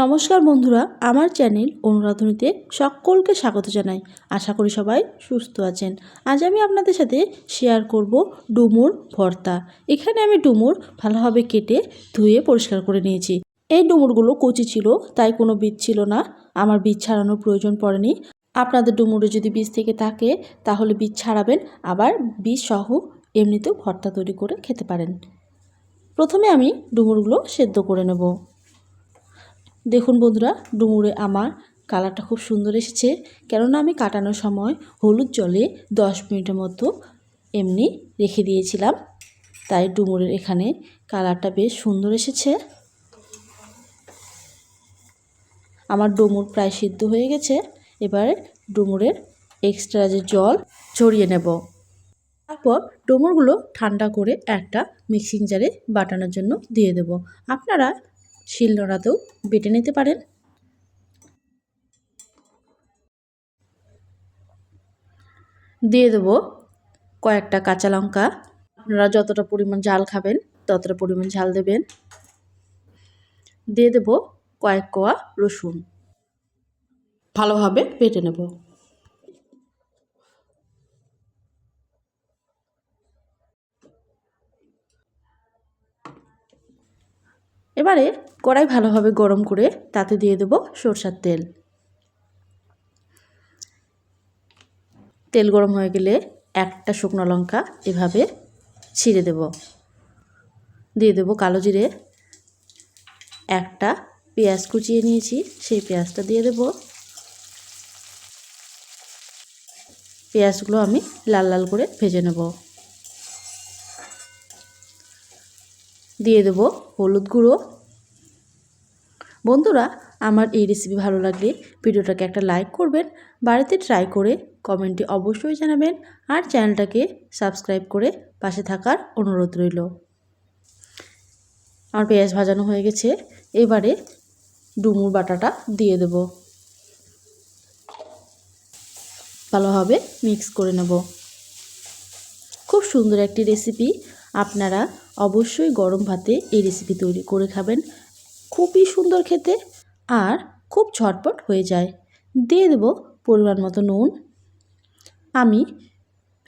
নমস্কার বন্ধুরা, আমার চ্যানেল অনুরাধনীতে সকলকে স্বাগত জানাই। আশা করি সবাই সুস্থ আছেন। আজ আমি আপনাদের সাথে শেয়ার করব ডুমুর ভর্তা। এখানে আমি ডুমুর ভালোভাবে কেটে ধুয়ে পরিষ্কার করে নিয়েছি। এই ডুমুরগুলো কচি ছিল, তাই কোনো বীজ ছিল না। আমার বীজ ছাড়ানোর প্রয়োজন পড়েনি। আপনাদের ডুমুরে যদি বীজ থেকে থাকে, তাহলে বীজ ছাড়াবেন, আবার বীজ সহ এমনিতেও ভর্তা তৈরি করে খেতে পারেন। প্রথমে আমি ডুমুরগুলো সেদ্ধ করে নেব। দেখুন বন্ধুরা, ডুমুরে আমার কালারটা খুব সুন্দর এসেছে। কেননা আমি কাটানোর সময় হলুদ জলে দশ মিনিটের মতো এমনি রেখে দিয়েছিলাম। তাই ডুমুরের এখানে কালারটা বেশ সুন্দর এসেছে। আমার ডুমুর প্রায় সিদ্ধ হয়ে গেছে। এবারে ডুমুরের এক্সট্রা যে জল ছড়িয়ে নেব। তারপর ডুমুরগুলো ঠান্ডা করে একটা মিক্সিং জারে বাটানোর জন্য দিয়ে দেব। আপনারা শিলনোড়াতেও বেটে নিতে পারেন। দিয়ে দেবো কয়েকটা কাঁচা লঙ্কা। আপনারা যতটা পরিমাণ ঝাল খাবেন, ততটা পরিমাণ ঝাল দেবেন। দিয়ে দেবো কয়েক কোয়া রসুন। ভালোভাবে বেটে নেব। এবারে কড়াই ভালোভাবে গরম করে তাতে দিয়ে দেব সরষার তেল। তেল গরম হয়ে গেলে একটা শুকনো লঙ্কা এভাবে ছিঁড়ে দেব। দিয়ে দেব কালো জিরে। একটা পেঁয়াজ কুচিয়ে নিয়েছি, সেই পেঁয়াজটা দিয়ে দেব। পেঁয়াজগুলো আমি লাল লাল করে ভেজে নেব। দিয়ে দেব হলুদ গুঁড়ো। বন্ধুরা, আমার এই রেসিপি ভালো লাগলে ভিডিওটাকে একটা লাইক করবেন, বাড়িতে ট্রাই করে কমেন্টে অবশ্যই জানাবেন আর চ্যানেলটাকে সাবস্ক্রাইব করে পাশে থাকার অনুরোধ রইল। আমার পেঁয়াজ ভাজানো হয়ে গেছে, এবারে ডুমুর বাটাটা দিয়ে দেব। ভালোভাবে মিক্স করে নেব। খুব সুন্দর একটি রেসিপি আপনারা অবশ্যই গরম ভাতে এই রেসিপি তৈরি করে খাবেন। খুবই সুন্দর খেতে আর খুব ঝটপট হয়ে যায়। দিয়ে দেব পরিমাণ মতো নুন। আমি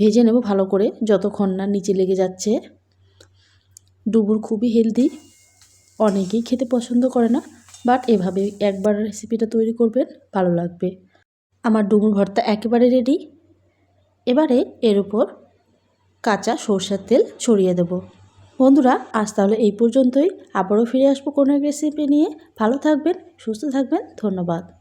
ভেজে নেব ভালো করে যতক্ষণ না নিচে লেগে যাচ্ছে। ডুবুর খুবই হেলদি অনেকেই খেতে পছন্দ করে না বাট এভাবে একবার রেসিপিটা তৈরি করবেন, ভালো লাগবে। আমার ডুমুর ভর্তা একেবারে রেডি এবারে এর উপর কাঁচা সর্ষের তেল ছড়িয়ে দেব। বন্ধুরা, আজ তাহলে এই পর্যন্তই। আবারও ফিরে আসব কোনো এক রেসিপি নিয়ে। ভালো থাকবেন, সুস্থ থাকবেন। ধন্যবাদ।